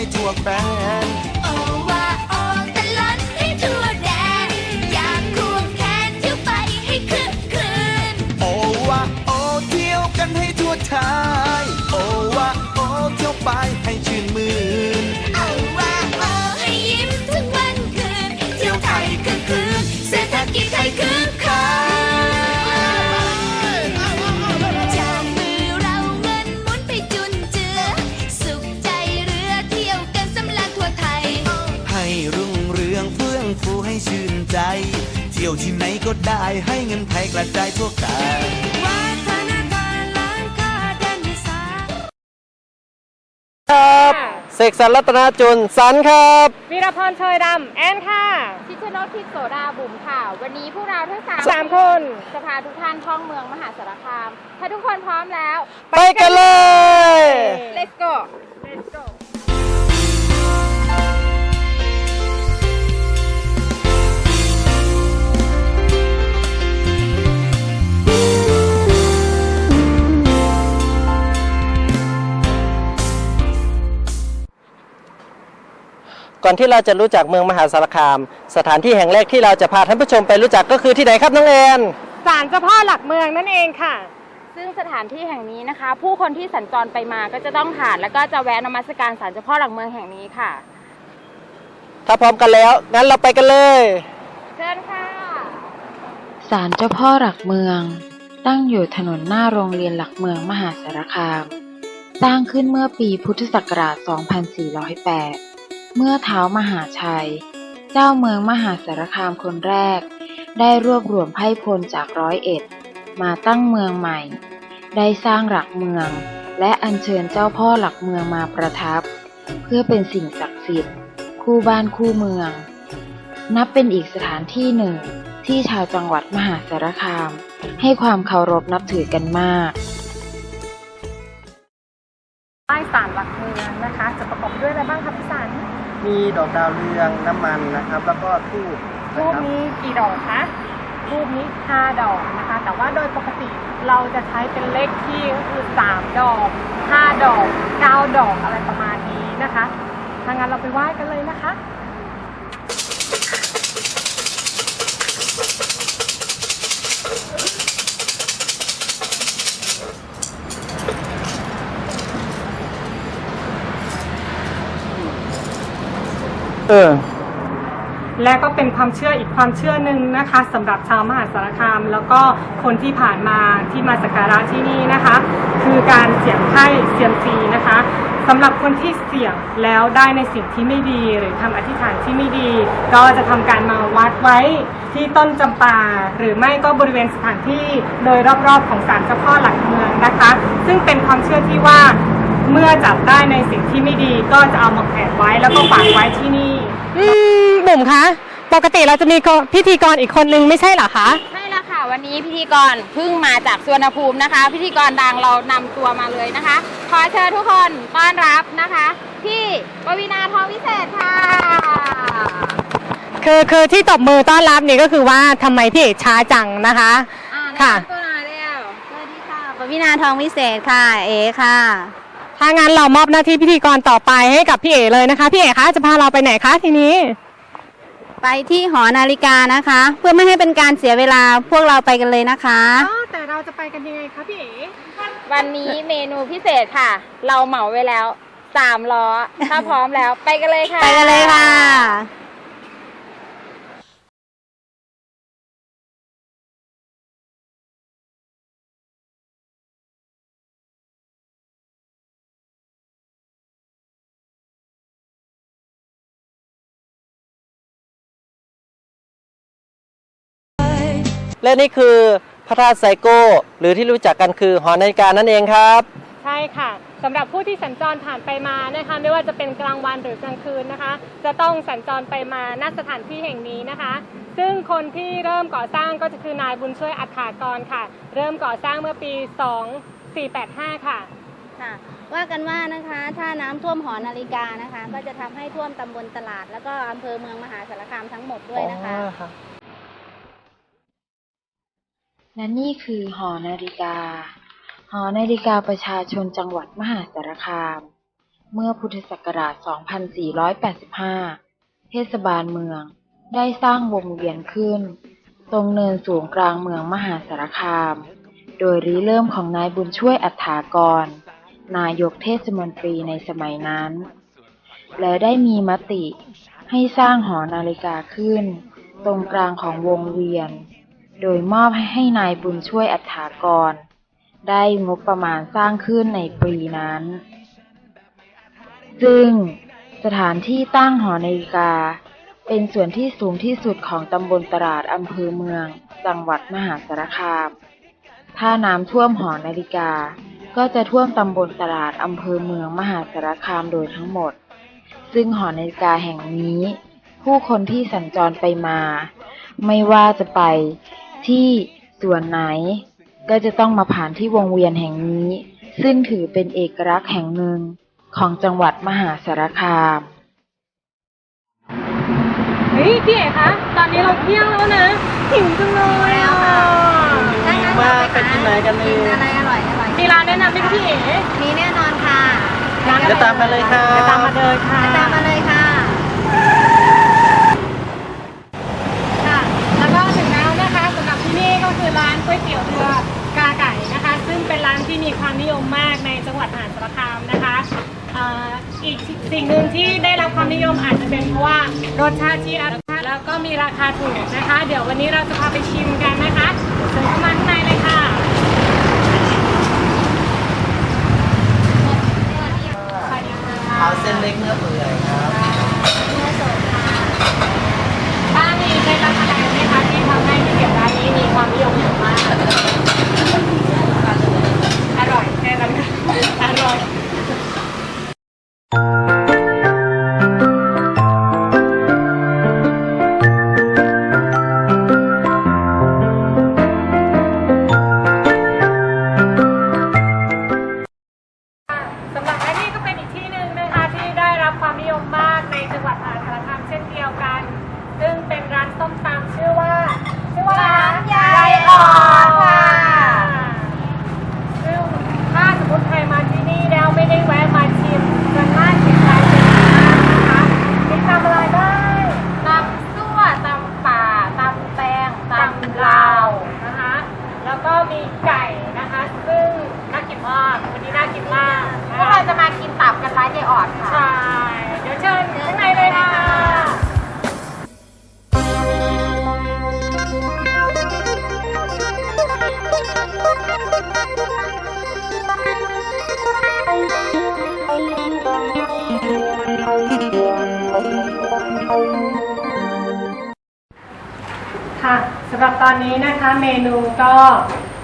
ให้ทั่วแคว้นโอ้ว่าโอ้ตลอดให้ทั่วแดน อยากควงแขนเที่ยวไปให้คึกคืน โอ้ว่าโอ้เที่ยวกันให้ทั่วไทย โอ้ว่าโอ้เที่ยวไปให้ชื่นมื่นเอาว่าโอ้ให้ยิ้มทุกวันคืน เที่ยวไทยคึกคืน เศรษฐกิจไทยคึกคัน ยวที่ไหนก็ได้ให้เงินไทยกระจายทั่วกันวัฒนการล้านค่าแดนอีสานครับเสกสรรรัตนาจุนสันครับ วีรพรเชยดำแอนค่ะ ชิชนกทิพย์โสดาบุ๋มค่ะ วันนี้พวกเราทั้งสามสามคน จะพาทุกท่านท่องเมืองมหาสารคาม ถ้าทุกคนพร้อมแล้ว ไปกันเลย อนที่เราจะรู้จักเมืองมหาสารคาม สถานที่แห่งแรกที่เราจะพาท่านผู้ชมไปรู้จักก็คือที่ไหนครับน้องแอนศาลเจ้าพ่อหลักเมืองนั่นเองค่ะ ซึ่งสถานที่แห่งนี้นะคะ ผู้คนที่สัญจรไปมาก็จะต้องผ่าน แล้วก็จะแวะนมัสการศาลเจ้าพ่อหลักเมืองแห่งนี้ค่ะ ถ้าพร้อมกันแล้วงั้นเราไปกันเลยเชิญค่ะศาลเจ้าพ่อหลักเมือง ตั้งอยู่ถนนหน้าโรงเรียนหลักเมืองมหาสารคาม สร้างขึ้นเมื่อปีพุทธศักราช 2408 เมื่อเท้ามหาชัย เจ้าเมืองมหาสารคามคนแรก ได้รวบรวมไพ่พลจากร้อยเอ็ด มาตั้งเมืองใหม่ ได้สร้างหลักเมือง และอัญเชิญเจ้าพ่อหลักเมืองมาประทับ เพื่อเป็นสิ่งศักดิ์สิทธิ์ คู่บ้านคู่เมือง นับเป็นอีกสถานที่หนึ่งที่ชาวจังหวัดมหาสารคาม ให้ความเคารพนับถือกันมากป้ายศาลหลักเมืองนะคะ จะประกอบด้วยอะไรบ้างคะพี่สัน มีดอกดาวเรืองน้ำมันนะครับ แล้วก็ทูบรูปนี้กี่ดอกคะรูปนี้5ดอกนะคะ แต่ว่าโดยปกติเราจะใช้เป็นเลขที่ก็คือ3ดอก 5 ดอก 9 ดอกอะไรประมาณนี้นะคะถ้างั้นเราไปไหว้กันเลยนะคะ เออ และก็เป็นความเชื่ออีกความเชื่อหนึ่งนะคะสำหรับชาวมหาสารคาม แล้วก็คนที่ผ่านมาที่มาสักการะที่นี่นะคะ คือการเสี่ยงไพ่เซียมซีนะคะสำหรับคนที่เสี่ยงแล้วได้ในสิ่งที่ไม่ดีหรือทำอธิษฐานที่ไม่ดี ก็จะทำการมาวัดไว้ที่ต้นจำปา หรือไม่ก็บริเวณสถานที่โดยรอบๆของศาลเจ้าพ่อหลักเมืองนะคะ ซึ่งเป็นความเชื่อที่ว่า เมื่อจับได้ในสิ่งที่ไม่ดีก็จะเอามาแขวนไว้แล้วก็ฝังไว้ที่นี่ อืมบุ๋มคะปกติเราจะมีก็พิธีกรอีกคนนึงไม่ใช่เหรอคะ ใช่แล้วค่ะ วันนี้พิธีกรเพิ่งมาจากสวนภูมินะคะ พิธีกรดังเรานำตัวมาเลยนะคะ ขอเชิญทุกคนต้อนรับนะคะ พี่ปวีนาทองวิเศษค่ะคือคือที่ตบมือต้อนรับนี่ก็คือว่าทำไมพี่เอกช้าจังนะคะ อ่าค่ะแนะนำตัวหน่อยเร็วสวัสดีค่ะปวินาทองวิเศษค่ะ เอค่ะ ถ้างั้นเรามอบหน้าที่พิธีกรต่อไปให้กับพี่เอกเลยนะคะ พี่เอกคะจะพาเราไปไหนคะทีนี้ ไปที่หอนาฬิกานะคะ เพื่อไม่ให้เป็นการเสียเวลาพวกเราไปกันเลยนะคะ อ๋อแต่เราจะไปกันยังไงคะพี่เอ๋วันนี้เมนูพิเศษค่ะ เราเหมาไว้แล้วสามล้อ ถ้าพร้อมแล้วไปกันเลยค่ะ ไปกันเลยค่ะ และนี่คือพระธาตุไซโก้ หรือที่รู้จักกันคือหอนาฬิกานั่นเองครับ ใช่ค่ะสำหรับผู้ที่สัญจรผ่านไปมานะคะไม่ว่าจะเป็นกลางวันหรือกลางคืนนะคะ จะต้องสัญจรไปมาณสถานที่แห่งนี้นะคะ ซึ่งคนที่เริ่มก่อสร้างก็จะคือนายบุญช่วยอัฏฐากรค่ะ เริ่มก่อสร้างเมื่อปี 2485 ค่ะ ค่ะว่ากันว่านะคะ ถ้าน้ำท่วมหอนาฬิกานะคะ ก็จะทำให้ท่วมตำบลตลาด แล้วก็อำเภอเมืองมหาสารคามทั้งหมดด้วยนะคะ และนี่คือหอนาฬิกา หอนาฬิกาประชาชนจังหวัดมหาสารคาม เมื่อพุทธศักราช 2485 เทศบาลเมือง ได้สร้างวงเวียนขึ้น ตรงเนินสูงกลางเมืองมหาสารคาม โดยริเริ่มของนายบุญช่วยอัฏฐากร นายกเทศมนตรีในสมัยนั้น และได้มีมติให้สร้างหอนาฬิกาขึ้น ตรงกลางของวงเวียน โดยมอบให้นายบุญช่วยอัฏฐากร ได้งบประมาณสร้างขึ้นในปีนั้น ซึ่งสถานที่ตั้งหอนาฬิกา เป็นส่วนที่สูงที่สุดของตำบลตราดอำเภอเมือง จังหวัดมหาสารคาม ถ้าน้ำท่วมหอนาฬิกา ก็จะท่วมตำบลตราดอำเภอเมืองมหาสารคามโดยทั้งหมด ซึ่งหอนาฬิกาแห่งนี้ ผู้คนที่สัญจรไปมา ไม่ว่าจะไป ที่ส่วนไหน ก็จะต้องมาผ่านที่วงเวียนแห่งนี้ ซึ่งถือเป็นเอกลักษณ์แห่งหนึ่งของจังหวัดมหาสารคาม เฮ้ยพี่เอ๋คะ ตอนนี้เราเที่ยงแล้วนะหิวจังเลยอะมาไปกินไหนกันดีอะไรอร่อยอร่อยมีร้านแนะนำไหมคะพี่เอ๋มีแน่นอนค่ะ ร้านอะไรเดี๋ยวตามมาเลยค่ะเดี๋ยวตามมาเลยค่ะ ตามมาเลยค่ะ ค่ะ แล้วก็ถึงแล้วนะคะสำหรับที่นี่ก็คือร้านก๋วยเตี๋ยวเรือกาไก่นะคะ ซึ่งเป็นร้านที่มีความนิยมมากในจังหวัดมหาสารคามนะคะเอ่ออีกสิ่งหนึ่งที่ได้รับความนิยมอาจจะเป็นเพราะ ว่ารสชาติที่อร่อยแล้วก็มีราคาถูกนะคะ เดี๋ยววันนี้เราจะพาไปชิมกันนะคะเชิญเข้ามาข้างในเลยค่ะ เอาเส้นเล็กเนื้อเปื่อยครับป้ามีเคล็ดลับอะไรไหมคะที่ทำให้ก๋วยเตี๋ยวร้านนี้มีความนิยมอย่างมาก ยมมากในจังหวัดมหาสารคามเช่นเดียวกัน ซึ่งเป็นร้านส้มตำชื่อว่า ชื่อว่าร้านยายอ่อนค่ะซึ่งถ้าสมมติใครมาที่นี่แล้วไม่ได้แวะมาชิมจะน่าชิมร้านเป็นมากนะคะมีตำอะไรบ้างตำซั่วตำป่าตำแตงตำตำลาวนะคะ แล้วก็มีไำหรับตอนนี้นะคะเมนูก็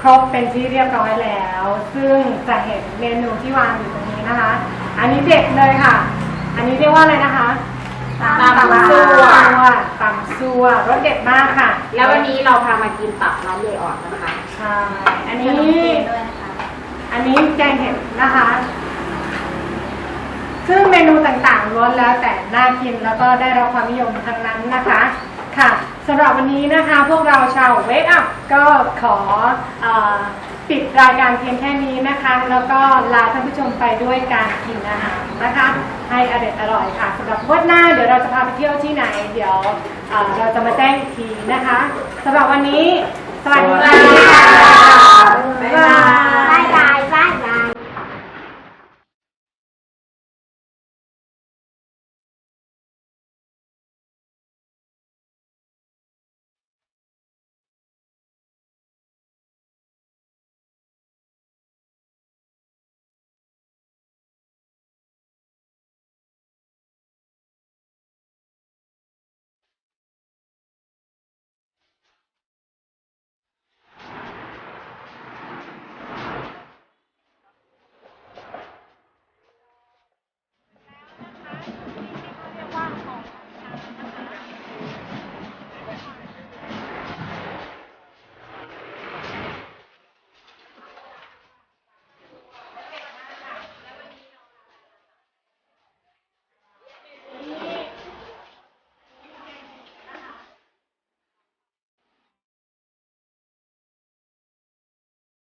ครบเป็นที่เรียบร้อยแล้ว ซึ่งจะเห็นเมนูที่วางอยู่ตรงนี้นะคะ อันนี้เด็ดเลยค่ะ อันนี้เรียกว่าอะไรนะคะตำซั่วตำซัวรสเด็ดมากค่ะ แล้ววันนี้เราพามากินตับร้านยายอ่อนนะคะใช่อันนี้อันนี้แกงเห็ดนะคะ ซึ่งเมนูต่างๆล้วนแล้วแต่น่ากินแล้วก็ได้รับความนิยมทั้งนั้นนะคะ ค่ะสำหรับวันนี้นะคะพวกเราชาวเวทอัพก็ขอเออปิดรายการเพียงแค่นี้นะคะ แล้วก็ลาท่านผู้ชมไปด้วยการกินอาหารนะคะ ให้อเด็ดอร่อยค่ะสำหรับวันหน้าเดี๋ยวเราจะพาไปเที่ยวที่ไหน เดี๋ยวเอ่อเราจะมาแจ้งอีกทีนะคะสำหรับวันนี้สวัสดีค่ะบ๊ายบาย